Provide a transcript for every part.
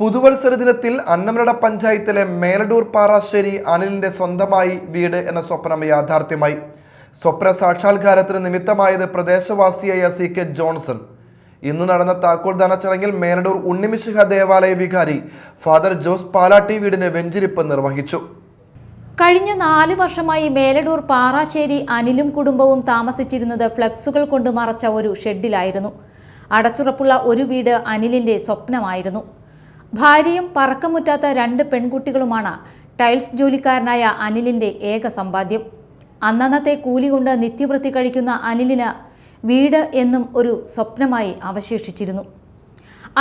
പുതുവത്സര ദിനത്തിൽ അന്നമനട പഞ്ചായത്തിലെ മേലടൂർ പാറാശ്ശേരി അനിലിന്റെ സ്വന്തമായി വീട് എന്ന സ്വപ്നം യാഥാർത്ഥ്യമായി. സ്വപ്ന സാക്ഷാത്കാരത്തിന് നിമിത്തമായത് പ്രദേശവാസിയായ സി കെ ജോൺസൺ. ഇന്ന് നടന്ന താക്കോൽദാന ചടങ്ങിൽ മേലടൂർ ഉണ്ണിമിശിഹ ദേവാലയ വികാരി ഫാദർ ജോസ് പാലാട്ടി വീടിന് വെഞ്ചിരിപ്പ് നിർവഹിച്ചു. കഴിഞ്ഞ നാല് വർഷമായി മേലടൂർ പാറാശ്ശേരി അനിലും കുടുംബവും താമസിച്ചിരുന്നത് ഫ്ലക്സുകൾ കൊണ്ട് മറച്ച ഒരു ഷെഡിലായിരുന്നു. അടച്ചുറപ്പുള്ള ഒരു വീട് അനിലിന്റെ സ്വപ്നമായിരുന്നു. ഭാര്യയും പറക്കമുറ്റാത്ത രണ്ട് പെൺകുട്ടികളുമാണ് ടൈൽസ് ജോലിക്കാരനായ അനിലിന്റെ ഏക സമ്പാദ്യം. അന്നന്നത്തെ കൂലി കൊണ്ട് നിത്യവൃത്തി കഴിക്കുന്ന അനിലിന് വീട് എന്നും ഒരു സ്വപ്നമായി അവശേഷിച്ചിരുന്നു.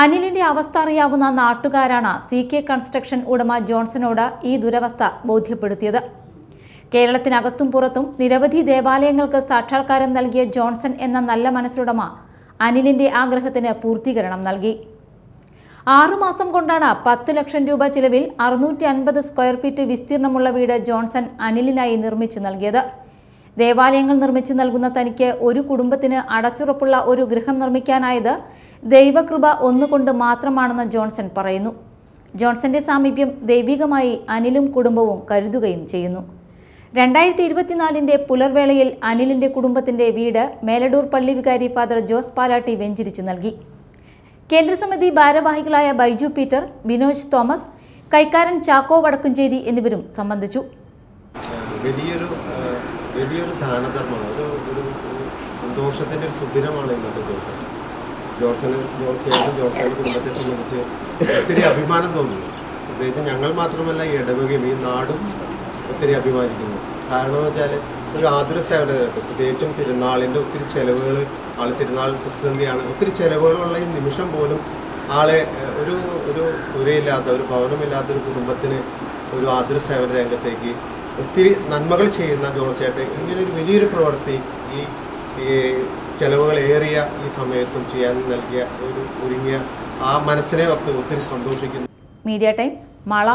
അനിലിന്റെ അവസ്ഥ അറിയാവുന്ന നാട്ടുകാരാണ് സി കെ കൺസ്ട്രക്ഷൻ ഉടമ ജോൺസണോട് ഈ ദുരവസ്ഥ ബോധ്യപ്പെടുത്തിയത്. കേരളത്തിനകത്തും പുറത്തും നിരവധി ദേവാലയങ്ങൾക്ക് സാക്ഷാത്കാരം നൽകിയ ജോൺസൺ എന്ന നല്ല മനസ്സുടമ അനിലിന്റെ ആഗ്രഹത്തിന് പൂർത്തീകരണം നൽകി. ആറുമാസം കൊണ്ടാണ് പത്ത് ലക്ഷം രൂപ ചിലവിൽ അറുന്നൂറ്റി അൻപത് സ്ക്വയർ ഫീറ്റ് വിസ്തീർണമുള്ള വീട് ജോൺസൺ അനിലിനായി നിർമ്മിച്ചു നൽകിയത്. ദേവാലയങ്ങൾ നിർമ്മിച്ചു നൽകുന്ന തനിക്ക് ഒരു കുടുംബത്തിന് അടച്ചുറപ്പുള്ള ഒരു ഗൃഹം നിർമ്മിക്കാനായത് ദൈവകൃപ ഒന്നുകൊണ്ട് മാത്രമാണെന്ന് ജോൺസൺ പറയുന്നു. ജോൺസന്റെ സാമീപ്യം ദൈവികമായി അനിലും കുടുംബവും കരുതുകയും ചെയ്യുന്നു. രണ്ടായിരത്തി ഇരുപത്തിനാലിന്റെ പുലർവേളയിൽ അനിലിന്റെ കുടുംബത്തിന്റെ വീട് മേലടൂർ പള്ളി വികാരി ഫാദർ ജോസ് പാലാട്ടി വെഞ്ചിരിച്ചു നൽകി. കേന്ദ്രസമിതി ഭാരവാഹികളായ ബൈജു പീറ്റർ വിനോജ് തോമസ് കൈക്കാരൻ ചാക്കോ വടക്കുംചേരി എന്നിവരും സംബന്ധിച്ചു. വലിയൊരു വലിയൊരു ദാനധർമ്മമാണ് ഒരു ഒരു സന്തോഷത്തിന്റെ ഒരു സുദിനമാണ് ഇന്നത്തെ ദിവസം. ജോൺസനെ ജോൺസേനും ജോൺസന്റെ കുടുംബത്തെ സംബന്ധിച്ച് ഒത്തിരി അഭിമാനം തോന്നുന്നു. പ്രത്യേകിച്ച് ഞങ്ങൾ മാത്രമല്ല ഇടവകയും ഈ നാടും ഒത്തിരി അഭിമാനിക്കുന്നു. കാരണം വെച്ചാൽ ഒരു ആതുര സേവന രംഗത്ത് പ്രത്യേകിച്ചും തിരുനാളിന്റെ ഒത്തിരി ചിലവുകൾ ആൾ തിരുനാൾ പ്രതിസന്ധിയാണ് ഒത്തിരി ചിലവുകളുള്ള ഈ നിമിഷം പോലും ആളെ ഒരു ഒരു ഉരയില്ലാത്ത ഒരു ഭവനമില്ലാത്ത ഒരു കുടുംബത്തിന് ഒരു ആതുര സേവന രംഗത്തേക്ക് ഒത്തിരി നന്മകൾ ചെയ്യുന്ന ജോൺസേട്ടെ ഇങ്ങനൊരു വലിയൊരു പ്രവൃത്തി ഈ ഈ ചെലവുകളേറിയ ഈ സമയത്തും ചെയ്യാൻ നൽകിയ ഒരു ഒരുങ്ങിയ ആ മനസ്സിനെ ഓർത്ത് ഒത്തിരി സന്തോഷിക്കുന്നു. Media time Mala.